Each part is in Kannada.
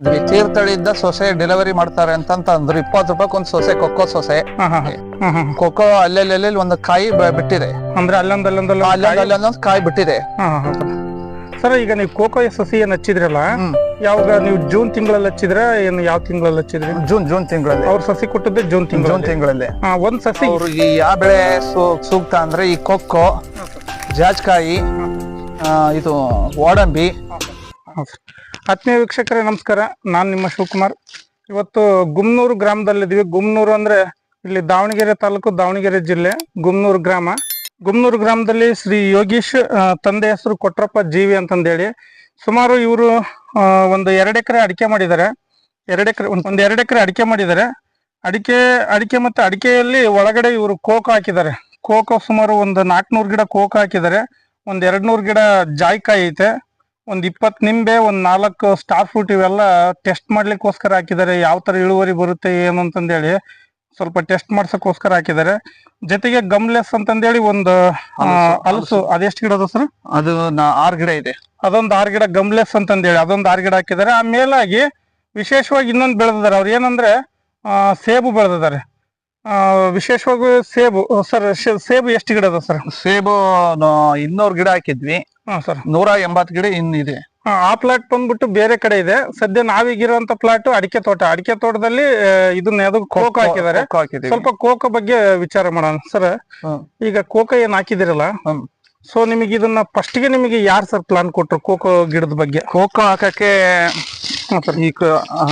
ಅಂದ್ವಿ ತೀರ್ಥಹಳ್ಳಿಯಿಂದ ಸೊಸೆ ಡೆಲಿವರಿ ಮಾಡ್ತಾರೆ ಅಂತ ಅಂದ್ರೆ. ಇಪ್ಪತ್ತು ರೂಪಾಯಿ ಒಂದು ಸೊಸೆ ಕೊಕ್ಕೋ ಸೊಸೆ. ಕೊಕ್ಕೋ ಅಲ್ಲಲ್ಲಿ ಒಂದು ಕಾಯಿ ಬಿಟ್ಟಿದೆ. ಅಂದ್ರೆ ಅಲ್ಲೊಂದ್ ಅಲ್ಲೊಂದ್ ಅಲ್ಲಿ ಅಲ್ಲೊಂದು ಕಾಯಿ ಬಿಟ್ಟಿದೆ. ಸರ್ ಈಗ ನೀವು ಕೋಕೋ ಸಸಿ ಏನ್ ಹಚ್ಚಿದ್ರಲ್ಲ ಯಾವಾಗ ನೀವು ಜೂನ್ ತಿಂಗಳಲ್ಲಿ ಹಚ್ಚಿದ್ರೆ ಏನು ಯಾವ ತಿಂಗಳಲ್ಲಿ ಹಚ್ಚಿದ್ರಿ? ಜೂನ್ ಜೂನ್ ತಿಂಗಳಲ್ಲಿ. ಅವ್ರ ಸಸಿ ಕೊಟ್ಟದ್ದು ಜೂನ್ ತಿಂಗಳು ಜೂನ್ ತಿಂಗಳಲ್ಲಿ. ಒಂದ್ ಸಸಿ. ಅವ್ರಿಗೆ ಈ ಯಾವ ಬೆಳೆ ಸೂಕ್ತ ಅಂದ್ರೆ ಈ ಕೊಕ್ಕೋ ಜಾಜ್ಕಾಯಿ ಇದು ವಾಡಂಬಿ. ಆತ್ಮೀಯ ವೀಕ್ಷಕರೇ, ನಮಸ್ಕಾರ. ನಾನು ನಿಮ್ಮ ಶಿವಕುಮಾರ್. ಇವತ್ತು ಗುಮ್ನೂರು ಗ್ರಾಮದಲ್ಲಿದ್ದೀವಿ. ಗುಮ್ನೂರು ಅಂದ್ರೆ ಇಲ್ಲಿ ದಾವಣಗೆರೆ ತಾಲೂಕು, ದಾವಣಗೆರೆ ಜಿಲ್ಲೆ, ಗುಮ್ನೂರು ಗ್ರಾಮ. ಗುಮ್ನೂರು ಗ್ರಾಮದಲ್ಲಿ ಶ್ರೀ ಯೋಗೀಶ್ ತಂದೆ ಹೆಸರು ಕೊಟ್ರಪ್ಪ ಜೀವಿ ಅಂತಂದೇಳಿ. ಸುಮಾರು ಇವರು ಒಂದು ಎರಡು ಎಕರೆ ಅಡಿಕೆ ಮಾಡಿದ್ದಾರೆ. ಎರಡು ಎಕರೆ, ಒಂದು ಎರಡು ಎಕರೆ ಅಡಿಕೆ ಮಾಡಿದ್ದಾರೆ. ಅಡಿಕೆ ಅಡಿಕೆ ಮತ್ತೆ ಅಡಿಕೆಯಲ್ಲಿ ಒಳಗಡೆ ಇವರು ಕೋಕೋ ಹಾಕಿದ್ದಾರೆ. ಕೋಕೋ ಸುಮಾರು ಒಂದು ನಾಲ್ಕುನೂರು ಗಿಡ ಕೋಕೋ ಹಾಕಿದ್ದಾರೆ. ಒಂದು ಎರಡು ನೂರು ಗಿಡ ಜಾಯ್ಕಾಯಿ ಐತೆ. ಒಂದ್ ಇಪ್ಪತ್ ನಿಂಬೆ ಒಂದ್ ನಾಲ್ಕು ಸ್ಟಾರ್ ಫ್ರೂಟ್ ಇವೆಲ್ಲ ಟೆಸ್ಟ್ ಮಾಡ್ಲಿಕ್ಕೋಸ್ಕರ ಹಾಕಿದ್ದಾರೆ. ಯಾವ ತರ ಇಳುವರಿ ಬರುತ್ತೆ ಏನು ಅಂತಂದೇಳಿ ಸ್ವಲ್ಪ ಟೆಸ್ಟ್ ಮಾಡ್ಸಕ್ಕೋಸ್ಕರ ಹಾಕಿದ್ದಾರೆ. ಜೊತೆಗೆ ಗಮ್ಲೆಸ್ ಅಂತಂದೇಳಿ ಒಂದು ಹಲಸು, ಅದೆಷ್ಟು ಗಿಡ ಅದ ಸರ್? ಅದು ಆರ್ ಗಿಡ ಇದೆ. ಅದೊಂದು ಆರ್ ಗಿಡ ಗಮ್ಲೆಸ್ ಅಂತಂದೇಳಿ ಅದೊಂದು ಆರ್ ಗಿಡ ಹಾಕಿದ್ದಾರೆ. ಆ ಮೇಲಾಗಿ ವಿಶೇಷವಾಗಿ ಇನ್ನೊಂದು ಬೆಳೆದಿದ್ದಾರೆ. ಅವ್ರು ಏನಂದ್ರೆ ಸೇಬು ಬೆಳೆದಿದ್ದಾರೆ. ವಿಶೇಷವಾಗಿ ಸೇಬು ಸರ್ ಸೇಬು ಎಷ್ಟು ಗಿಡ ಅದ ಸರ್? ಸೇಬು ಇನ್ನೂರು ಗಿಡ ಹಾಕಿದ್ವಿ. ಹಾ ಸರ್. ನೂರ ಎಂಬತ್ ಗಿಡ ಇನ್ನಿದೆ. ಇದೆ ಆ ಪ್ಲಾಟ್ ಬಂದ್ಬಿಟ್ಟು ಬೇರೆ ಕಡೆ ಇದೆ. ಸದ್ಯ ನಾವೀಗಿರುವಂತ ಪ್ಲಾಟ್ ಅಡಿಕೆ ತೋಟ. ಅಡಿಕೆ ತೋಟದಲ್ಲಿ ಇದನ್ನ ಯಾವ್ದು ಕೋಕೋ ಹಾಕಿದ್ದಾರೆ. ಸ್ವಲ್ಪ ಕೋಕ ಬಗ್ಗೆ ವಿಚಾರ ಮಾಡೋಣ ಸರ್. ಈಗ ಕೋಕ ಏನ್ ಹಾಕಿದಿರಲ್ಲ. ಸೊ ನಿಮಗೆ ಇದನ್ನ ಫಸ್ಟ್ಗೆ ನಿಮಗೆ ಯಾರು ಸರ್ ಪ್ಲಾನ್ ಕೊಟ್ರು ಕೋಕೋ ಗಿಡದ ಬಗ್ಗೆ? ಕೋಕೋ ಹಾಕಕ್ಕೆ ಈ ಕ- ಆ,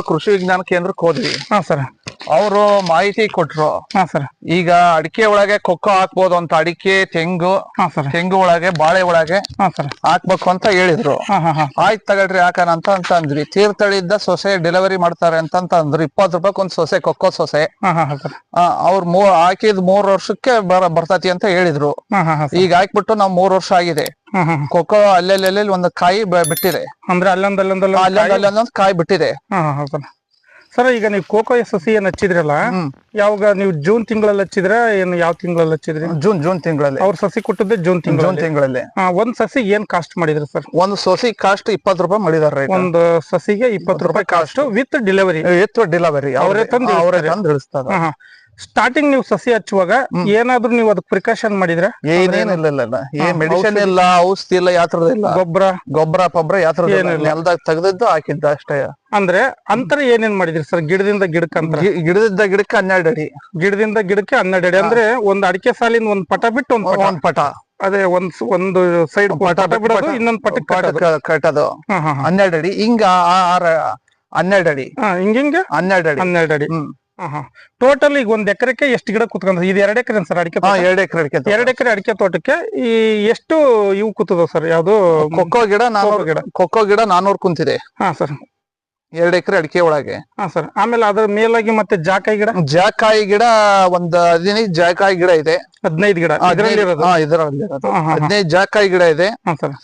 ಕೃಷಿ ವಿಜ್ಞಾನ ಕೇಂದ್ರಕ್ಕೆ ಹೋದ್ವಿ. ಹಾ ಸರ್. ಅವರು ಮಾಹಿತಿ ಕೊಟ್ರು. ಹಾ ಸರ್. ಈಗ ಅಡಿಕೆ ಒಳಗೆ ಕೊಕ್ಕೋ ಹಾಕ್ಬೋದು ಅಂತ ಅಡಿಕೆ ತೆಂಗು ಹಾ ಸರ್. ತೆಂಗು ಒಳಗೆ ಬಾಳೆ ಒಳಗೆ ಹಾ ಸರ್. ಹಾಕ್ಬೇಕು ಅಂತ ಹೇಳಿದ್ರು. ಹಾ ಹಾ ಹಾ. ಆಯ್ತು ತಗೊಳ್ರಿ ಹಾಕೋಣ ಅಂತ ಅಂತ ಅಂದ್ವಿ ತೀರ್ಥಹಳ್ಳಿಯಿಂದ ಸೊಸೆ ಡೆಲಿವರಿ ಮಾಡ್ತಾರೆ ಅಂತ ಅಂತ ಅಂದ್ರು ಇಪ್ಪತ್ತು ರೂಪಾಯಿ ಒಂದ್ ಸೊಸೆ ಕೊಕ್ಕೋ ಸೊಸೆ. ಹಾ ಹಾ ಹಾ ಸರ್. ಆ, ಅವ್ರು ಮೂ ಹಾಕಿದ್ ಮೂರ್ ವರ್ಷಕ್ಕೆ ಬರ ಬರ್ತತಿ ಅಂತ ಹೇಳಿದ್ರು. ಹಾ ಹಾ ಹಾ ಈಗ ಹಾಕ್ಬಿಟ್ಟು ನಾವ್ ಮೂರ್ ವರ್ಷ ಆಗಿದೆ. ಹಾ ಹಾ ಕೊಕ್ಕೋ ಅಲ್ಲೆಲ್ಲೆಲ್ಲಿ ಒಂದ್ ಕಾಯಿ ಬ- ಬಿಟ್ಟಿದೆ. ಅಂದ್ರೆ ಅಲ್ಲೊಂದ್ ಅಲ್ಲೊಂದ್ ಅಲ್ಲೊಂದ್ ಕಾಯಿ? ಬಿಟ್ಟಿದೆ. ಹಾ ಹಾ ಹಾ ಸರ್. ಸರ್ ಈಗ ನೀವು ಕೋಕೋ ಸಸಿ ಏನ್ ಹಚ್ಚಿದ್ರಲ್ಲ ಯಾವಾಗ ನೀವು ಜೂನ್ ತಿಂಗಳಲ್ಲಿ ಹಚ್ಚಿದ್ರ ಏನು ಯಾವ ತಿಂಗಳಲ್ಲಿ ಹಚ್ಚಿದ್ರಿ? ಜೂನ್ ಜೂನ್ ತಿಂಗಳಲ್ಲಿ. ಅವ್ರ ಸಸಿ ಕೊಟ್ಟದ್ದೆ ಜೂನ್ ತಿಂಗಳು ಜೂನ್ ತಿಂಗಳಲ್ಲಿ. ಒಂದ್ ಸಸಿ ಏನ್ ಕಾಸ್ಟ್ ಮಾಡಿದ್ರಿ ಸರ್? ಒಂದು ಸಸಿ ಕಾಸ್ಟ್ ಇಪ್ಪತ್ತು ರೂಪಾಯಿ ಮಾಡಿದಾರೆ ರೀ ಒಂದು ಸಸಿಗೆ ಇಪ್ಪತ್ತು ರೂಪಾಯಿ cost with delivery with delivery ಅವರೇ ತಂದು ಅವರೇ. ತಂದು ಇಳಿಸ್ತಾರೆ ಸ್ಟಾರ್ಟಿಂಗ್ ನೀವು ಸಸಿ ಹಚ್ಚುವಾಗ ಏನಾದ್ರೂ ನೀವು ಅದಕ್ಕೆ ಪ್ರಿಕಾಷನ್ ಮಾಡಿದ್ರ? ಏನೇನಿಲ್ಲ ಇಲ್ಲ ಏನ್ ಮೆಡಿಸಿನ್ ಇಲ್ಲ ಔಷಧಿ ಇಲ್ಲ ಯಾತ್ರದ ಇಲ್ಲ. ಗೊಬ್ಬರ. ಗೊಬ್ಬರ ಪೊಬ್ಬರ ಯಾತ್ರದ. ನೆಲದಾಗ ತೆಗೆದಿದ್ದು ಹಾಕಿದ್ದ ಅಷ್ಟೇ. ಅಂದ್ರೆ ಅಂತರ ಏನೇನ್ ಮಾಡಿದ್ರಿ ಸರ್? ಗಿಡದಿಂದ ಗಿಡಕ್ಕೆ ಅಂತ ಗಿಡದಿಂದ ಗಿಡಕ್ಕೆ ಹನ್ನೆರಡು ಅಡಿ. ಗಿಡದಿಂದ ಗಿಡಕ್ಕೆ ಹನ್ನೆರಡು ಅಡಿ. ಅಂದ್ರೆ ಒಂದ್ ಅಡಿಕೆ ಸಾಲಿನ ಒಂದ್ ಪಟ ಬಿಟ್ಟು ಒಂದ್ ಒಂದ್ ಪಟ. ಅದೇ ಒಂದ್ ಒಂದು ಸೈಡ್ ಪಟ ಬಿಡೋದು ಇನ್ನೊಂದ್ ಪಟ ಕಟ್ಟದು. ಹನ್ನೆರಡು ಅಡಿ. ಹಿಂಗ ಆರ ಹನ್ನೆರಡು ಅಡಿ. ಹಾ ಹಿಂಗಿಂಗೆ ಹನ್ನೆರಡು ಅಡಿ. ಹನ್ನೆರಡು ಅಡಿ. ಟೋಟಲ್ ಈಗ ಒಂದ್ ಎಕರೆಕ್ಕೆ ಎಷ್ಟು ಗಿಡ ಕುತ್ಕೊಂಡ್ ಇದು ಎರಡ್ ಎಕರೆ ಸರ್ ಅಡಿಕೆ? ಎರಡು ಎಕರೆ ಅಡಿಕೆ. ಎರಡ್ ಎಕರೆ ಅಡಿಕೆ ತೋಟಕ್ಕೆ ಈ ಎಷ್ಟು ಇವು ಕೂತದ ಸರ್ ಯಾವ್ದು ಕೊಕ್ಕೋ ಗಿಡ ನಾನೂರು ಗಿಡ. ಕೊಕ್ಕೋ ಗಿಡ ನಾನೂರು ಕುಂತಿದೆ ಹಾ ಸರ್ ಎರಡು ಎಕರೆ ಅಡಿಕೆ ಒಳಗೆ. ಹಾ ಸರ್. ಆಮೇಲೆ ಅದ್ರ ಮೇಲಾಗಿ ಮತ್ತೆ ಜಾಕಾಯಿ ಗಿಡ? ಜಾಕಾಯಿ ಗಿಡ ಒಂದ್ ಹದಿನೈದು ಜಾಕಾಯಿ ಗಿಡ ಇದೆ. ಹದಿನೈದು ಗಿಡ. ಇದ್ರಲ್ಲಿ. ಹದಿನೈದು ಜಾಕಾಯಿ ಗಿಡ ಇದೆ. ಹಾ ಸರ್.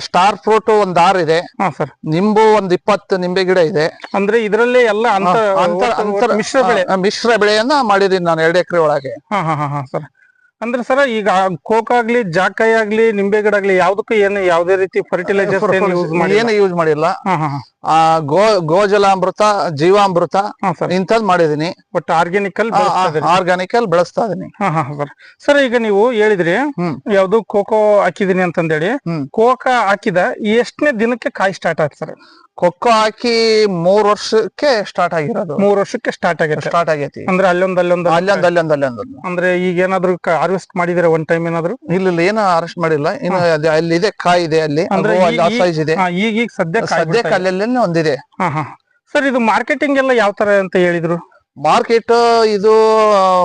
ಸ್ಟಾರ್ ಫ್ರೂಟ್ ಒಂದ್ ಆರ್ ಇದೆ. ಹಾ ಸರ್. ನಿಂಬು ಒಂದ್ ಇಪ್ಪತ್ತು ನಿಂಬೆ ಗಿಡ ಇದೆ. ಅಂದ್ರೆ ಇದರಲ್ಲಿ ಎಲ್ಲ ಮಿಶ್ರ ಬೆಳೆ? ಮಿಶ್ರ ಬೆಳೆಯನ್ನ ಮಾಡಿದೀನಿ ನಾನು ಎರಡು ಎಕರೆ ಒಳಗೆ. ಹಾ ಹಾ ಹಾ ಹಾ ಸರ್. ಅಂದ್ರೆ ಸರ್ ಈಗ ಕೋಕ್ ಆಗ್ಲಿ ಜಾಕಾಯಿ ಆಗ್ಲಿ ನಿಂಬೆ ಗಿಡ ಆಗ್ಲಿ ಯಾವ್ದಕ್ಕೂ ಏನು ಯಾವ್ದೇ ರೀತಿ ಫರ್ಟಿಲೈಸರ್ ಏನು ಯೂಸ್ ಮಾಡಿಲ್ಲ. ಆ ಗೋ ಗೋಜಲಾಮೃತ ಜೀವಾಮೃತ ಇಂಥದ್ ಮಾಡಿದೀನಿ ಬಟ್ ಆರ್ಗ್ಯಾನಿಕಲ್ ಆರ್ಗ್ಯಾನಿಕಲ್ ಬಳಸ್ತಾ ಇದೀನಿ. ಸರ್. ಈಗ ನೀವು ಹೇಳಿದ್ರಿ ಯಾವ್ದು ಕೋಕೋ ಹಾಕಿದೀನಿ ಅಂತಂದೇಳಿ. ಕೋಕೋ ಹಾಕಿದ ಎಷ್ಟನೇ ದಿನಕ್ಕೆ ಕಾಯಿ ಸ್ಟಾರ್ಟ್ ಆಗ್ತಾರೆ ಕೊಕ್ಕೋ ಹಾಕಿ ಮೂರ್ ವರ್ಷಕ್ಕೆ ಸ್ಟಾರ್ಟ್ ಆಗಿರೋದು. ಮೂರ್ ವರ್ಷಕ್ಕೆ ಸ್ಟಾರ್ಟ್ ಆಗೈತೆ. ಸ್ಟಾರ್ಟ್ ಆಗೈತಿ. ಅಂದ್ರೆ ಅಲ್ಲೊಂದ್ ಅಲ್ಲೊಂದ್ ಅಲ್ಲೊಂದ್ ಅಲ್ಲೊಂದ್ ಅಲ್ಲೊಂದ್. ಅಂದ್ರೆ ಈಗ ಏನಾದ್ರು ಹಾರ್ವೆಸ್ಟ್ ಮಾಡಿದಿರ ಒನ್ ಟೈಮ್ ಏನಾದ್ರು? ಇಲ್ಲ ಇಲ್ಲ ಏನು ಅರೆಸ್ಟ್ ಮಾಡಿಲ್ಲ. ಇನ್ನು ಅಲ್ಲಿ ಇದೆ ಕಾಯಿ ಇದೆ ಅಲ್ಲಿ. ಅಂದ್ರೆ ಸೈಜ್ ಇದೆ. ಈಗ ಸದ್ಯ ಸದ್ಯಕ್ಕೆ ಬಿಡ್ತಾ ಅಲ್ಲೆಲ್ಲ ಒಂದಿದೆ. ಹಾ ಹಾ. ಸರ್ ಇದು ಮಾರ್ಕೆಟಿಂಗ್ ಎಲ್ಲ ಯಾವ ತರ ಅಂತ ಹೇಳಿದ್ರು? ಮಾರ್ಕೆಟ್ ಇದು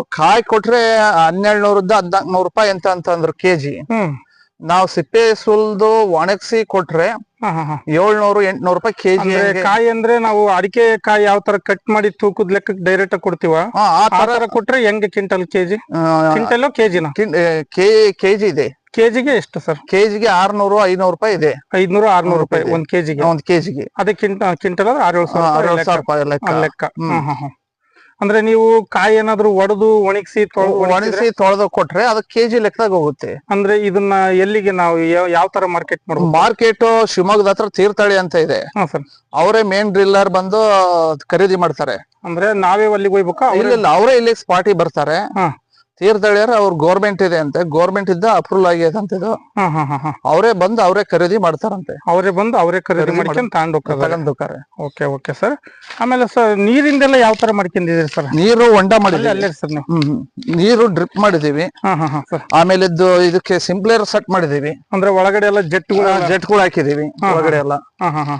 ಕಾಯಿ ಕೊಟ್ರೆ ಹನ್ನೆರಡು ನೂರದ್ದು ಹದ್ನಾಲ್ಕು ನೂರು ರೂಪಾಯಿ ಅಂತ ಅಂತಂದ್ರು ಕೆಜಿ. ಹ್ಮ್. ನಾವು ಸಿಪ್ಪೆ ಸುಲ್ದು ಒಣಗಿಸಿ ಕೊಟ್ರೆ ಏಳ್ನೂರು ಎಂಟ್ನೂರು ರೂಪಾಯಿ ಕೆಜಿ ಕಾಯಿ ಅಂದ್ರೆ ನಾವು ಅಡಿಕೆ ಕಾಯಿ ಯಾವ ತರ ಕಟ್ ಮಾಡಿ ತೂಕದ ಲೆಕ್ಕಕ್ಕೆ ಡೈರೆಕ್ಟ್ ಕೊಡ್ತೀವ? ಆ ತರ ಕೊಟ್ರೆ ಹೆಂಗ್ ಕ್ವಿಂಟಲ್ ಕೆಜಿ? ಕ್ವಿಂಟಲ್ ಕೆಜಿನ? ಕೆ ಕೆಜಿ ಇದೆ. ಕೆಜಿಗೆ ಎಷ್ಟು ಸರ್? ಕೆಜಿಗೆ ಆರ್ನೂರು ಐನೂರು ರೂಪಾಯಿ ಇದೆ. ಐದ್ನೂರು ಆರ್ನೂರು ರೂಪಾಯಿ. ಒಂದ್ ಕೆಜಿಗೆ? ಒಂದ್ ಕೆಜಿಗೆ. ಅದೇ ಕ್ವಿಂಟ ಕ್ವಿಂಟಲ್ ಆರು ಏಳು ಸಾವಿರ ರೂಪಾಯಿ ಲೆಕ್ಕ. ಅಂದ್ರೆ ನೀವು ಕಾಯಿ ಏನಾದ್ರು ಒಡೆದು ಒಣಗಿಸಿ ಒಣಗಿಸಿ ತೊಳೆದು ಕೊಟ್ರೆ ಅದು ಕೆಜಿ ಲೆಕ್ಕದಾಗ ಹೋಗುತ್ತೆ. ಅಂದ್ರೆ ಇದನ್ನ ಎಲ್ಲಿಗೆ ನಾವು ಯಾವ- ತರ ಮಾರ್ಕೆಟ್ ಮಾಡ್ಬೋದು? ಮಾರ್ಕೆಟ್ ಶಿವಮೊಗ್ಗದ ಹತ್ರ ತೀರ್ಥಹಳ್ಳಿ ಅಂತ ಇದೆ. ಅವರೇ ಮೇನ್ ಡ್ರಿಲ್ಲರ್ ಬಂದು ಖರೀದಿ ಮಾಡ್ತಾರೆ. ಅಂದ್ರೆ ನಾವೇ ಅಲ್ಲಿಗೆ ಹೋಗ್ಬೇಕಾ? ಇಲ್ಲ ಅವರೇ ಇಲ್ಲಿ ಸ್ಪಾಟಿ ಬರ್ತಾರೆ. ಹಾ. ತೀರ್ಥಹಳ್ಳಿಯವ್ರ ಅವ್ರ ಗೋರ್ಮೆಂಟ್ ಇದೆ ಅಂತೆ. ಗೋರ್ಮೆಂಟ್ ಇದ್ದ ಅಪ್ರೂವಲ್ ಆಗಿದೆ ಅಂತ ಇದು. ಹಾ ಹಾ ಹಾ ಹಾ. ಅವರೇ ಬಂದು ಅವರೇ ಖರೀದಿ ಮಾಡ್ತಾರಂತೆ. ಅವರೇ ಬಂದು ಅವರೇ ಖರೀದಿ ಮಾಡ್ಕೊಂಡು ತಗೊಂಡ್ ಹೋಗ್ತಾರೆ. ತಗೊಂಡ್ಬೇಕಾರೆ ಓಕೆ ಓಕೆ ಸರ್. ಆಮೇಲೆ ಸರ್ ನೀರಿಂದೆಲ್ಲ ಯಾವ ತರ ಮಾಡ್ಕೊಂಡಿದ್ದೀರಿ ಸರ್? ನೀರು ಹೊಂಡ ಮಾಡಿದ್ವಿ ಅಲ್ಲೇ ಸರ್ ನೀವು. ನೀರು ಡ್ರಿಪ್ ಮಾಡಿದೀವಿ ಹಾ ಹಾ ಹಾ ಸರ್. ಆಮೇಲೆ ಇದ್ದು ಇದಕ್ಕೆ ಸಿಂಪ್ಲೇರ್ ಸೆಟ್ ಮಾಡಿದೀವಿ ಅಂದ್ರೆ ಒಳಗಡೆ ಎಲ್ಲ ಜೆಟ್ಗಳು ಜೆಟ್ಗಳು ಹಾಕಿದೀವಿ ಒಳಗಡೆ ಎಲ್ಲ. ಹಾ ಹಾ ಹಾ.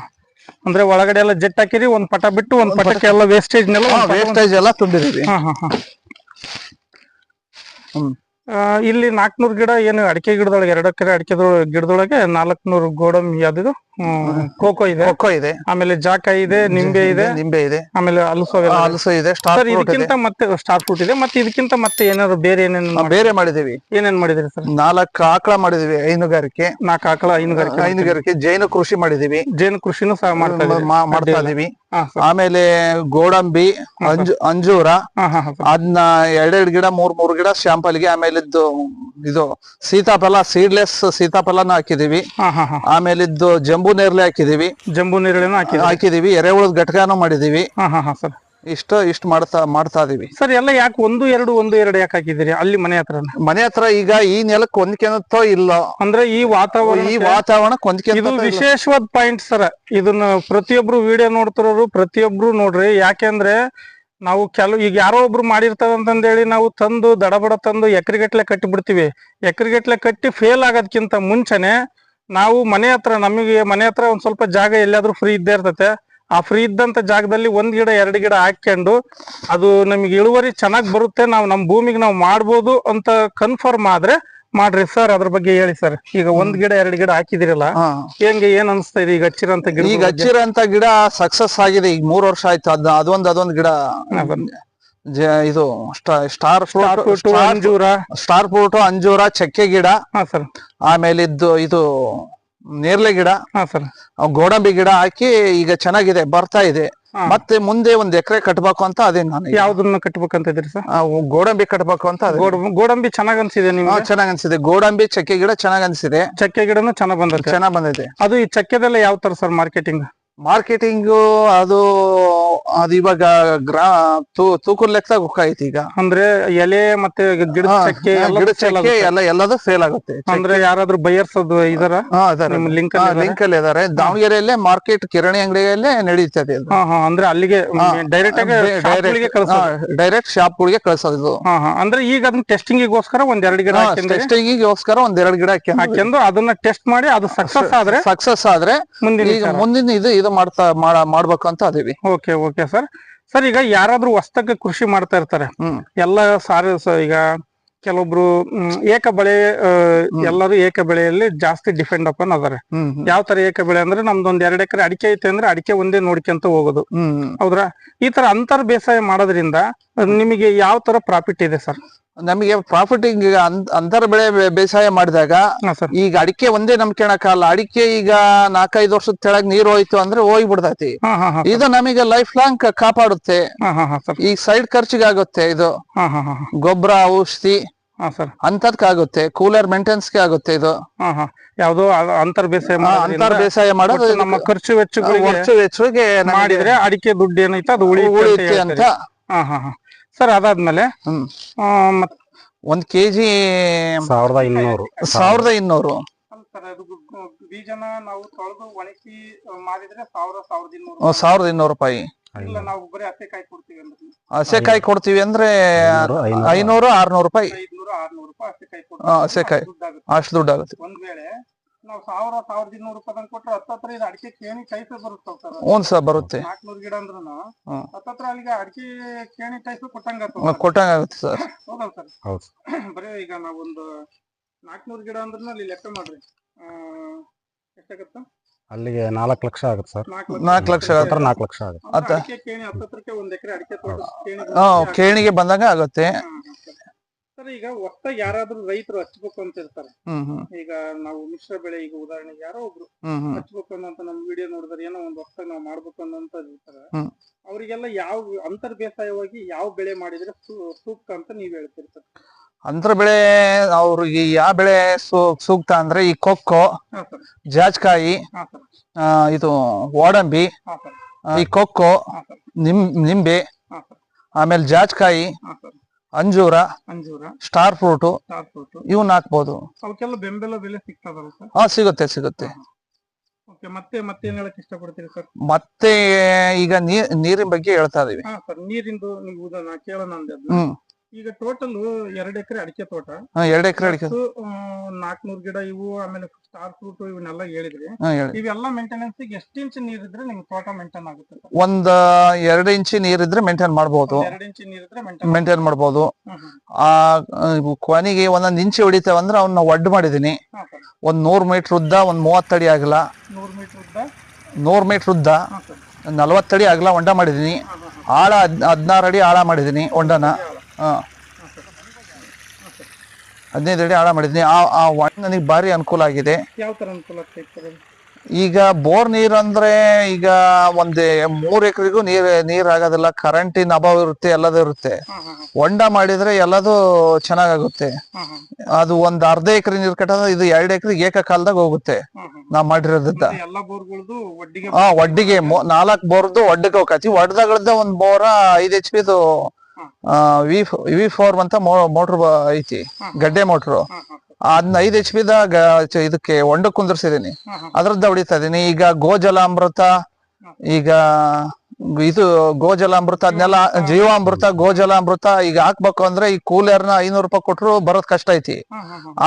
ಅಂದ್ರೆ ಒಳಗಡೆ ಎಲ್ಲ ಜೆಟ್ ಹಾಕಿರಿ ಒಂದ್ ಪಟ ಬಿಟ್ಟು ಒಂದ್ ಪಟಕ್ಕೆ ಎಲ್ಲ ವೇಸ್ಟೇಜ್ ವೇಸ್ಟೇಜ್ ಎಲ್ಲ ತುಂಬಿದೀವಿ ಹ್ಮ್. ಆ, ಇಲ್ಲಿ ನಾಲ್ಕನೂರು ಗಿಡ ಏನು ಅಡಿಕೆ ಗಿಡದೊಳಗೆ ಎರಡು ಎಕರೆ ಅಡಿಕೆ ಗಿಡದೊಳಗೆ ನಾಲ್ಕನೂರು ಗೋಡಂಬಿ ಯಾವ್ದಿದು ಕೋಕೋ ಇದೆ. ಕೋಕೋ ಇದೆ. ಆಮೇಲೆ ಜಾಕ ಇದೆ ನಿಂಬೆ ಇದೆ. ನಿಂಬೆ ಇದೆ. ಆಮೇಲೆ ಹಲಸು. ಹಲಸು ಇದೆ. ಸ್ಟಾರ್ ಸರ್ ಇದಕ್ಕಿಂತ ಮತ್ತೆ ಸ್ಟಾರ್ ಫ್ರೂಟ್ ಇದೆ. ಮತ್ತೆ ಇದಕ್ಕಿಂತ ಮತ್ತೆ ಏನಾದ್ರು ಬೇರೆ ಏನೇನು ಬೇರೆ ಮಾಡಿದೀವಿ ಏನೇನ್ ಮಾಡಿದಿರಿ ಸರ್? ನಾಲ್ಕು ಆಕಳ ಮಾಡಿದೀವಿ ಹೈನುಗಾರಿಕೆ. ನಾಲ್ಕು ಆಕಳ ಹೈನುಗಾರಿಕೆ ಹೈನುಗಾರಿಕೆ ಜೈನ ಕೃಷಿ ಮಾಡಿದೀವಿ ಜೇನು ಕೃಷಿನು ಸಹ ಮಾಡ್ತಾ ಇದೀವಿ ಆಮೇಲೆ ಗೋಡಂಬಿ ಅಂಜು ಅಂಜೂರ ಅದನ್ನ ಎರಡೆರಡು ಗಿಡ ಮೂರ್ ಮೂರ್ ಗಿಡ ಶಾಂಪಲ್ಗೆ ಆಮೇಲೆ ಇದು ಸೀತಾಫಲ ಸೀಡ್ಲೆಸ್ ಸೀತಾಫಲನ ಹಾಕಿದೀವಿ ಹಾ ಹಾ ಹಾ. ಆಮೇಲೆ ಇದ್ದು ಜಂಬು ನೇರಳೆ ಹಾಕಿದೀವಿ ಜಂಬೂ ನೀರುಗಳನ್ನು ಹಾಕಿದೀವಿ ಹಾಕಿದೀವಿ ಎರೆಹುಳದ ಘಟಕನೂ ಮಾಡಿದೀವಿ ಹಾ ಹಾ ಹಾ ಸರ್. ಇಷ್ಟ ಇಷ್ಟ ಮಾಡ್ತಾ ಮಾಡ್ತಾ ಇದೀವಿ. ಸರ್ ಎಲ್ಲ ಯಾಕೆ ಒಂದು ಎರಡು ಒಂದು ಎರಡು ಯಾಕೆ ಹಾಕಿದಿರಿ ಅಲ್ಲಿ ಮನೆ ಹತ್ರ ಮನೆ ಹತ್ರ ಈಗ ಈ ನೆಲಕ್ಕೆ ಹೊಂದ್ಕೆನತ್ತೋ ಇಲ್ಲ? ಅಂದ್ರೆ ಈ ವಾತಾವರಣ ಈ ವಾತಾವರಣ ಇದು. ವಿಶೇಷವಾದ ಪಾಯಿಂಟ್ ಸರ್. ಇದನ್ನ ಪ್ರತಿಯೊಬ್ರು ವಿಡಿಯೋ ನೋಡ್ತಿರೋರು ಪ್ರತಿಯೊಬ್ರು ನೋಡ್ರಿ. ಯಾಕೆಂದ್ರೆ ನಾವು ಕೆಲವು, ಈಗ ಯಾರೋ ಒಬ್ರು ಮಾಡಿರ್ತದ ಅಂತಂದೇಳಿ ನಾವು ತಂದು ದಡಬಡ ತಂದು ಎಕರೆಗಟ್ಲೆ ಕಟ್ಟಿ ಬಿಡ್ತೀವಿ. ಎಕರೆಗಟ್ಲೆ ಕಟ್ಟಿ ಫೇಲ್ ಆಗೋದ್ಕಿಂತ ಮುಂಚೆನೆ ನಾವು ಮನೆ ಹತ್ರ, ನಮಗೆ ಮನೆ ಹತ್ರ ಒಂದು ಸ್ವಲ್ಪ ಜಾಗ ಎಲ್ಲಾದರೂ ಫ್ರೀ ಇದ್ದೇ ಇರ್ತತೆ. ಆ ಫ್ರೀ ಇದ್ದಂತ ಜಾಗದಲ್ಲಿ ಒಂದ್ ಗಿಡ, ಎರಡು ಗಿಡ ಹಾಕೊಂಡು ಅದು ನಮಗೆ ಇಳುವರಿ ಚೆನ್ನಾಗಿ ಬರುತ್ತೆ, ನಾವು ನಮ್ಮ ಭೂಮಿಗೆ ನಾವು ಮಾಡ್ಬೋದು ಅಂತ ಕನ್ಫರ್ಮ್ ಆದ್ರೆ ಮಾಡ್ರಿ ಸರ್ ಅದ್ರ ಬಗ್ಗೆ ಹೇಳಿ ಸರ್. ಈಗ ಒಂದ್ ಗಿಡ ಎರಡ್ ಗಿಡ ಹಾಕಿದಿರಲ್ಲ ಹೆಂಗ ಏನ್ ಅನ್ಸ್ತಾ ಇದೆ? ಈಗ ಹಚ್ಚಿರಂತ ಗಿಡ ಈಗ ಹಚ್ಚಿರಂತ ಗಿಡ ಸಕ್ಸಸ್ ಆಗಿದೆ. ಈಗ ಮೂರ್ ವರ್ಷ ಆಯ್ತು. ಅದ್ ಅದೊಂದ್ ಅದೊಂದ್ ಗಿಡ ಇದು ಸ್ಟಾರ್ ಫ್ರೂಟ್ ಅಂಜೂರ ಸ್ಟಾರ್ ಫ್ರೂಟ್ ಅಂಜೂರ. ಚಕ್ಕೆ ಗಿಡ. ಹಾ ಸರ್. ಆಮೇಲೆ ಇದ್ದು ಇದು ನೇರ್ಲೆ ಗಿಡ. ಹಾ ಸರ್. ಗೋಡಂಬಿ ಗಿಡ ಹಾಕಿ ಈಗ ಚೆನ್ನಾಗಿದೆ ಬರ್ತಾ ಇದೆ. ಮತ್ತೆ ಮುಂದೆ ಒಂದ್ ಎಕರೆ ಕಟ್ಬೇಕು ಅಂತ ಅದೇ ನಾನು. ಯಾವ್ದನ್ನ ಕಟ್ಬೇಕಂತ ಇದ್ರಿ ಸರ್? ಗೋಡಂಬಿ ಕಟ್ಬೇಕು ಅಂತ ಅದೇ. ಗೋಡಂಬಿ ಚೆನ್ನಾಗ್ ಅನ್ಸಿದೆ ಹಾ, ನಿಮ್ಗೆ ಚೆನ್ನಾಗ್ ಅನ್ಸಿದೆ. ಗೋಡಂಬಿ ಚಕ್ಕೆ ಗಿಡ ಚೆನ್ನಾಗ್ ಅನ್ಸಿದೆ. ಚಕ್ಕೆ ಗಿಡನು ಚೆನ್ನಾಗ್ ಬಂದೈತೆ? ಚೆನ್ನಾಗ್ ಬಂದಿದೆ ಅದು ಈ ಚಕ್ಕೆದೆಲ್ಲ ಯಾವ ತರ ಸರ್ ಮಾರ್ಕೆಟಿಂಗ್ ಮಾರ್ಕೆಟಿಂಗ್ ಅದು ಅದು ಇವಾಗ ಗ್ರಾ ತೂ- ತೂಕ ಲೆಕ್ಕದಾಗ ಹೋಗೈತಿ ಈಗ. ಅಂದ್ರೆ ಎಲೆ ಮತ್ತೆ ಗಿಡ ಚಕ್ಕೆ ಎಲ್ಲ ಗಿಡ sale ಚಕ್ಕೆ ಆಗುತ್ತೆ. ಎಲ್ಲ ಎಲ್ಲದೂ ಸೇಲ್ ಆಗುತ್ತೆ. ಅಂದ್ರೆ ಯಾರಾದ್ರೂ ಬೈಯರ್ಸ್ ಅದು ಇದರ? ಹಾ, ಇದಾರೆ. ನಿಮ್ ಲಿಂಕ್ ಹಾ, ಲಿಂಕ್ ಅಲ್ಲಿ ಇದಾರೆ. ದಾವಣಗೆರೆಯಲ್ಲೇ ಮಾರ್ಕೆಟ್ ಕಿರಾಣಿ ಅಂಗಡಿಯಲ್ಲೇ ನಡೀತದೆ ಅದು. ಹಾ ಹಾ ಅಂದ್ರೆ ಅಲ್ಲಿಗೆ ಡೈರೆಕ್ಟ್ ಆಗಿ ಕಳ್ಸೋದು? ಡೈರೆಕ್ಟ್ ಶಾಪ್ಗಳಿಗೆ ಕಳ್ಸೋದು. ಹಾ ಹಾ ಅಂದ್ರೆ ಈಗ ಅದನ್ನ ಟೆಸ್ಟಿಂಗಿಗೋಸ್ಕರ ಒಂದ್ ಎರಡು ಗಿಡ ಟೆಸ್ಟಿಂಗ್ ಟೆಸ್ಟಿಂಗಿಗೋಸ್ಕರ ಒಂದ್ ಎರಡ್ ಗಿಡ ಹಾಕಿ ಹಾಕ್ಯಂದು ಅದನ್ನ ಟೆಸ್ಟ್ ಮಾಡಿ ಅದು ಸಕ್ಸಸ್ ಆದ್ರೆ ಸಕ್ಸಸ್ ಆದ್ರೆ ಮುಂದಿನ ಈಗ ಮುಂದಿನ ಇದು ಇದು ಮಾಡ್ತಾ ಮಾಡ್ಬೇಕಂತ ಮಾಡ್ಬೇಕು ಅಂತ ಅದೀವಿ. Okay okay sir. ಸರ್ ಈಗ ಯಾರಾದ್ರೂ ಹೊಸ್ತಕ್ಕೆ ಕೃಷಿ ಮಾಡ್ತಾ ಇರ್ತಾರೆ. ಎಲ್ಲ ಸಾರ ಈಗ ಕೆಲವೊಬ್ರು ಏಕ ಬೆಳೆ ಎಲ್ಲರೂ ಏಕ ಬೆಳೆಯಲ್ಲಿ ಜಾಸ್ತಿ ಡಿಪೆಂಡ್ ಅಪನ್ ಅದಾರೆ. ಯಾವ ತರ ಏಕ ಬೆಳೆ ಅಂದ್ರೆ ನಮ್ದೊಂದ್ ಎರಡ್ ಎಕರೆ ಅಡಿಕೆ ಐತೆ ಅಂದ್ರೆ ಅಡಿಕೆ ಒಂದೇ ನೋಡ್ಕೊಂತ ಹೋಗೋದು. ಹೌದ್ರಾ? ಈ ತರ ಅಂತರ್ ಬೇಸಾಯ ಮಾಡೋದ್ರಿಂದ ನಿಮಗೆ ಯಾವ ತರ ಪ್ರಾಫಿಟ್ ಇದೆ ಸರ್? ನಮಗೆ ಪ್ರಾಫಿಟಿಂಗ್ ಅಂತರ ಬೆಳೆ ಬೇಸಾಯ ಮಾಡಿದಾಗ ಈಗ ಅಡಿಕೆ ಒಂದೇ ನಂಬ್ಕೊಳಕಲ್ಲ ಅಡಿಕೆ ಈಗ ನಾಲ್ಕೈದು ವರ್ಷದ ತೆಳಗ್ ನೀರು ಹೋಯ್ತು ಅಂದ್ರೆ ಹೋಗಿ ಬಿಡ್ತೈತಿ ಇದು ನಮಗೆ ಲೈಫ್ ಲಾಂಗ್ ಕಾಪಾಡುತ್ತೆ. ಈಗ ಸೈಡ್ ಖರ್ಚಿಗಾಗುತ್ತೆ ಇದು. ಗೊಬ್ಬರ ಔಷಧಿ ಹಾ ಕೂಲರ್ ಅಂತದ್ಕ ಆಗುತ್ತೆ. ಕೂಲರ್ ಮೇಂಟೆನೆನ್ಸ್ಗೆ ಆಗುತ್ತೆ ಇದು. ಯಾವ್ದೋ ಅಂತರ್ ಬೇಸಾಯ ಅಂತರ್ ಬೇಸಾಯ ಮಾಡೋದು ನಮ್ಮ ಖರ್ಚು ವೆಚ್ಚ ಖರ್ಚು ವೆಚ್ಚಗೆ ಮಾಡಿದ್ರೆ ಅಡಿಕೆ ದುಡ್ಡು ಏನೈತೆ ಅದು ಉಳಿಯುತ್ತೆ ಅಂತ ಸರ್ ಅದಾದ್ಮೇಲೆ ಹ್ಮ್. ಆ, ಮತ್ ಒಂದ್ ಕೆಜಿ ಸಾವಿರದ ಇನ್ನೂರು. ಸಾವಿರದ ಇನ್ನೂರು. ಬೀಜನ ನಾವು ತೊಳೆದು ಒಣಕಿ ಮಾರಿದ್ರೆ ಸಾವಿರ ಸಾವಿರದ ಇನ್ನೂರು ಸಾವಿರದ ಇನ್ನೂರು ರೂಪಾಯಿ. ಇಲ್ಲ ನಾವು ಬರೀ ಹಸೆಕಾಯಿ ಕೊಡ್ತೀವಿ ಅಂದ್ರೆ. ಹಸೆಕಾಯಿ ಕೊಡ್ತೀವಿ ಅಂದ್ರೆ ಐನೂರು, ಆರ್ನೂರು ರೂಪಾಯಿ. ಐದ್ನೂರು ಆರ್ನೂರು ರೂಪಾಯಿ ಹಸೆಕಾಯಿ ಹಾ, ಹಸೆಕಾಯಿ. ಅಷ್ಟು ದುಡ್ಡು ಆಗುತ್ತೆ ಒಂದ್ ವೇಳೆ ನಾವು ಸಾವಿರ ಸಾವಿರದ ಇನ್ನೂರು ರೂಪಾಯಿ ತಂದು ಕೊಟ್ರೆ ಹತ್ತತ್ರ ಇದು ಅಡಿಕೆ ಕೇಣಿ ಟೈಪ್ ಬರುತ್ತೆ ಸರ್. ಹ್ಞೂ ಸರ್ ಬರುತ್ತೆ. ನಾಲ್ಕನೂರು ಗಿಡ ಅಂದ್ರೂ ಹ್ಮ್. ಹತ್ತತ್ರ ಅಲ್ಲಿಗೆ ಅಡಿಕೆ ಕೇಣಿ ಟೈಪ್ ಕೊಟ್ಟಂಗ ಕೊಟ್ಟಂಗ ಆಗುತ್ತೆ ಸರ್. ಹೌದಲ್ಲ ಸರ್. ಹೌದು ಬರೀ ಈಗ ನಾವೊಂದು ನಾಲ್ಕನೂರು ಗಿಡ ಅಂದ್ರೂ ಅಲ್ಲಿ ಲೆಕ್ಕ ಮಾಡ್ರಿ. ಎಷ್ಟಾಗತ್ತೆ? ಅಲ್ಲಿಗೆ ನಾಲ್ಕು ಲಕ್ಷ ಆಗುತ್ತೆ ಸರ್. ನಾಲ್ಕು ಲಕ್ಷ. ಆಗುತ್ತೆ. ಹತ್ರ ನಾಲ್ಕು ಲಕ್ಷ ಆಗುತ್ತೆ. ಅಂದ್ರೆ ಅಡಿಕೆ ಕೇಣಿ ಹತ್ತತ್ರಕ್ಕೆ ಒಂದ್ ಎಕರೆ ಅಡಿಕೆ ತೋಟ ಕೇಣಿ ಹಾ ಕೇಣಿಗೆ ಬಂದಾಗ ಆಗುತ್ತೆ. ಸರ್ ಈಗ ಹೊಸ್ದಾಗಿ ಯಾರಾದ್ರೂ ರೈತರು ಹಚ್ಬೇಕು ಅಂತ ಇರ್ತಾರೆ. ಈಗ ನಾವು ಮಿಶ್ರ ಬೆಳೆ ಈಗ ಉದಾಹರಣೆಗೆ ಯಾರೋ ಒಬ್ರು ಹಚ್ಬೇಕು ಅನ್ನೋಂತ ನಮ್ ವಿಡಿಯೋ ನೋಡಿದ್ರೆ ಏನೋ ಒಂದ್ ಹೊಸ ನಾವು ಮಾಡ್ಬೇಕು ಅನ್ನೋಂತ ಇರ್ತಾರೆ. ಅವರಿಗೆಲ್ಲ ಯಾವ ಅಂತರ್ ಬೇಸಾಯವಾಗಿ ಯಾವ ಬೆಳೆ ಮಾಡಿದ್ರೆ ಸೂಕ್ತ ಅಂತ ನೀವ್ ಹೇಳ್ತೀರಿ ಸರ್ ಅಂತರ ಬೆಳೆ ಅವ್ರಿಗೆ ಯಾವ ಬೆಳೆ ಸೂಕ್ತ ಅಂದ್ರೆ ಈ ಕೊಕ್ಕೋ ಜಾಜ್ಕಾಯಿ ಆ, ಇದು ಓಡಂಬಿ ಈ ಕೊಕ್ಕೋ ನಿಮ್ ನಿಂಬೆ ಆಮೇಲೆ ಜಾಜ್ಕಾಯಿ ಅಂಜೂರ ಅಂಜೂರ ಸ್ಟಾರ್ ಫ್ರೂಟ್ ಸ್ಟಾರ್ ಫ್ರೂಟ್. ಇವನ್ನ ಹಾಕ್ಬೋದು. ಅವಕ್ಕೆಲ್ಲ ಬೆಂಬಲ ಬೆಲೆ ಸಿಗ್ತದಲ್ಲ ಸರ್? ಹಾ ಸಿಗುತ್ತೆ ಸಿಗುತ್ತೆ. ಓಕೆ ಮತ್ತೆ ಮತ್ತೇನ್ ಹೇಳಕ್ ಇಷ್ಟಪಡ್ತೀರಿ ಸರ್? ಮತ್ತೆ ಈಗ ನೀರ್ ನೀರಿನ ಬಗ್ಗೆ ಹೇಳ್ತಾ ಇದೀವಿ. ಹಾ ಸರ್ ನೀರಿಂದು ನೀವು ಉದಾ- ನಾ ಕೇಳೋಣ ಅಂದೆ ಹ್ಮ್. ಈಗ ಟೋಟಲ್ ಎರಡ್ ಎಕರೆ ಅಡಿಕೆ ತೋಟ. ಹಾ, ಎರಡ್ ಎಕರೆ ಅಡಿಕೆ. ನಾಲ್ಕನೂರ್ ಗಿಡ ಇವು ಆಮೇಲೆ ಸ್ಟಾರ್ ಫ್ರೂಟ್ ಇವನ್ನೆಲ್ಲ ಹೇಳಿದ್ರಿ. ಹಾ ಹೇಳಿ ಇವೆಲ್ಲ ಮೇಂಟೆನೆನ್ಸ್ ಎಷ್ಟು ಇಂಚ್ ನೀರಿದ್ರೆ ನಿಮ್ಗೆ ತೋಟ ಮೇಂಟೈನ್ ಆಗುತ್ತೆ ಸರ್ ಒಂದ್ ಎರಡು ಇಂಚಿ ನೀರಿದ್ರೆ ಮೇಂಟೈನ್ ಮಾಡ್ಬೋದು. ಎರಡು ಇಂಚ್ ನೀರಿದ್ರೆ ಮೇಂಟೈನ್ ಮೇಂಟೈನ್ ಮಾಡ್ಬೋದು. ಆ ಇವು ಕೊನೆಗೆ ಒಂದೊಂದ್ ಇಂಚಿ ಹೊಡಿತೇವೆ ಅಂದ್ರೆ ಅವನ್ನ ಒಡ್ ಮಾಡಿದೀನಿ. ಹಾ ಸರ್. ಒಂದ್ ನೂರ್ ಮೀಟರ್ ಉದ್ದ ಒಂದ್ ಮೂವತ್ತಡಿ ಆಗಲ್ಲ ನೂರ್ ಮೀಟರ್ ಉದ್ದ? ನೂರ್ ಮೀಟರ್ ಉದ್ದ ಹಾ ಸರ್. ನಲವತ್ತಡಿ ಆಗಲ ಹೊಂಡ ಮಾಡಿದೀನಿ. ಆಳ ಹದ್- ಹದ್ನಾರು ಅಡಿ ಆಳ ಮಾಡಿದೀನಿ ಹೊಂಡನ ಹಾ. ಹದಿನೈದು ಅಡಿ ಆಳ ಮಾಡಿದೀನಿ ಆ ಆ ವಾಟ್ ನನಗೆ ಭಾರಿ ಅನುಕೂಲ ಆಗಿದೆ. ಯಾವ ಥರ ಅನುಕೂಲ ಆಗ್ತೈತೆ ಈಗ ಬೋರ್ ನೀರ್ ಅಂದ್ರೆ ಈಗ ಒಂದ್ ಮೂರ್ ಎಕರೆಗೂ ನೀರ್ ನೀರ್ ಆಗೋದಿಲ್ಲ. ಕರೆಂಟಿನ ಅಭಾವ ಇರುತ್ತೆ ಎಲ್ಲದೂ ಇರುತ್ತೆ. ಹೊಂಡ ಮಾಡಿದ್ರೆ ಎಲ್ಲದೂ ಹಾ ಅದು ಒಂದ್ ಅರ್ಧ ಎಕರೆ ನೀರ್ ಕಟ್ಟೋದು ಇದು ಎರಡ್ ಎಕರೆ ಏಕಕಾಲದಾಗ ಹೋಗುತ್ತೆ. ನಾವ್ ಮಾಡಿರೋದ್ರಿಂದ. ಹಾ ಒಡ್ಡಿಗೆ ನಾಲ್ಕ್ ಬೋರ್ದು ಒಡ್ಡಕ್ಕೆ ಹೋಗತಿ ಒಡ್ದಗಳದ ಒಂದ್ ಬೋರ ಐದ್ ಎಚ್ ಪಿದು ವಿ ವಿ ಫೋರ್ ಅಂತ ಮೋಟರ್ ಐತಿ ಗಡ್ಡೆ ಮೋಟ್ರು ಅದನ್ನ ಐದು ಎಚ್ ಪಿದ ಇದಕ್ಕೆ ಒಂಡ ಕುಂದಿರ್ಸಿದೀನಿ. ಅದ್ರದ್ದು ಹೊಡಿತಾ ಇದೀನಿ. ಈಗ ಗೋಜಲ ಅಮೃತ ಈಗ ಇದು ಗೋಜಲ ಅಮೃತ ಅದನ್ನೆಲ್ಲ ಜೀವಾಮೃತ ಗೋಜಲಾಮೃತ ಈಗ ಹಾಕ್ಬೇಕು ಅಂದ್ರೆ ಈ ಕೂಲರ್ನ ಐನೂರು ರೂಪಾಯಿ ಕೊಟ್ರು ಬರೋದ್ ಕಷ್ಟ ಐತಿ.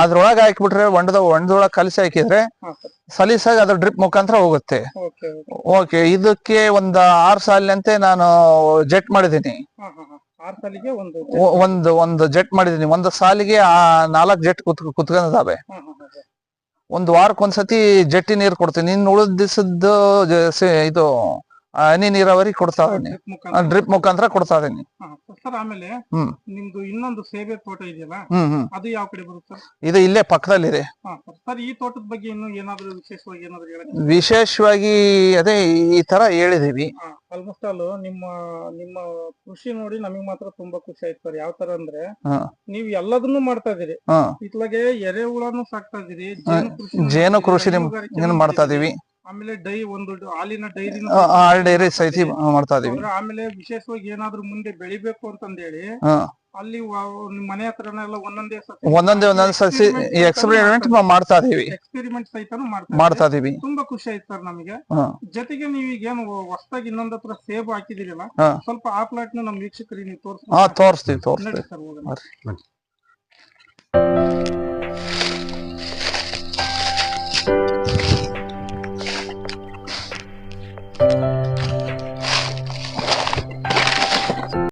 ಅದ್ರೊಳಗೆ ಹಾಕ್ಬಿಟ್ರೆ ಒಂಡದ ಒಂಡದೊಳಗೆ ಕಲಸಿ ಹಾಕಿದ್ರೆ ಸಲೀಸಾಗಿ ಅದ್ರ ಡ್ರಿಪ್ ಮುಖಾಂತರ ಹೋಗುತ್ತೆ. ಓಕೆ ಇದಕ್ಕೆ ಒಂದ್ ಆರ್ ಸಾಲಿನಂತೆ ನಾನು ಜೆಟ್ ಮಾಡಿದೀನಿ. ಒಂದು ಒಂದು ಒಂದು ಜೆಟ್ ಮಾಡಿದೀನಿ ಒಂದು ಸಾಲಿಗೆ ಆ ನಾಲ್ಕು ಜೆಟ್ ಕುತ್ ಕುತ್ಕೊಂಡಿದ್ದಾವೆ ಒಂದು ವಾರಕ್ಕೊಂದ್ಸತಿ ಜೆಟ್ಟಿ ನೀರ್ ಕೊಡ್ತೀನಿ. ಇನ್ನು ಉಳಿದ ದಿವಸದ್ದು ಇದು ಹನಿ ನೀರಾವರಿ ಕೊಡ್ತಾ ಇದೀನಿ ಡ್ರಿಪ್ ಮುಖಾಂತರ. ಕೊಡ್ತಾ ಇದೀನಿ ಸರ್ ಆಮೇಲೆ ನಿಮ್ದು ಇನ್ನೊಂದು ಸೇಬೆ ತೋಟ ಇದೆಯಲ್ಲ ಅದು ಯಾವ ಕಡೆ ಬರುತ್ತೆ ಇದು ಇಲ್ಲೇ ಪಕ್ಕದಲ್ಲಿದೆ. ಸರ್ ಈ ತೋಟದ ಬಗ್ಗೆ ಇನ್ನು ಏನಾದ್ರು ವಿಶೇಷವಾಗಿ ಏನಾದ್ರು ಹೇಳಕ್ ವಿಶೇಷವಾಗಿ ಅದೇ ಈ ತರ ಹೇಳಿದೀವಿ ಆಲ್ಮೋಸ್ಟ್ ಆಲ್ ನಿಮ್ಮ ನಿಮ್ಮ ಕೃಷಿ ನೋಡಿ ನಮಗ್ ಮಾತ್ರ ತುಂಬಾ ಖುಷಿ ಆಯ್ತು ಸರ್. ಯಾವ ತರ ಅಂದ್ರೆ ನೀವ್ ನೀವು ಎಲ್ಲದನ್ನು ಮಾಡ್ತಾ ಇದೀರಿ ಹ. ಇತ್ಲಾಗೆ ಎರೆಹುಳನು ಸಾಕ್ತಾ ಇದೀರಿ ಜೇನು ಕೃಷಿ ಜೇನು ಕೃಷಿ ನಿಮ್ ಮಾಡ್ತಾ ಇದೀವಿ ಆಮೇಲೆ ಡೈ ಒಂದು ಹಾಲಿನ ಡೈರಿ ಆ ಡೈರಿ ಸಹಿತ ಮಾಡ್ತಾ ಇದೀವಿ. ಆಮೇಲೆ ವಿಶೇಷವಾಗಿ ಏನಾದ್ರು ಮುಂದೆ ಬೆಳಿಬೇಕು ಅಂತಂದೇಳಿ ಹೇಳಿ ಅಲ್ಲಿ ಮನೆ ನಿಮ್ ಮನೆ ಹತ್ರನೆಲ್ಲ ಒಂದೊಂದೇ ಒಂದೊಂದೇ ಒಂದೊಂದು ಸಸಿ ಎಕ್ಸ್ಪೆರಿಮೆಂಟ್ ಮಾಡ್ತಾ ಇದೀವಿ. ಎಕ್ಸ್ಪೆರಿಮೆಂಟ್ ಸಹಿತನು ಮಾಡ್ತಾ ಇದೀವಿ. ತುಂಬಾ ಖುಷಿ ಆಯ್ತು ಸರ್ ನಮಗೆ. ಜೊತೆಗೆ ನೀವು ಈಗ ಏನು ಹೊಸದಾಗಿ ಇನ್ನೊಂದ್ ಹತ್ರ ಸೇಬ್ ಹಾಕಿದಿರಲ್ಲ ಸ್ವಲ್ಪ ಆ ಪ್ಲಾಟ್ನ ನಮ್ ವೀಕ್ಷಕರಿಗೆ ನೀವು ತೋರಿಸ್ತೀವಿ ತೋರಿಸ್ತೀವಿ. ಸರ್.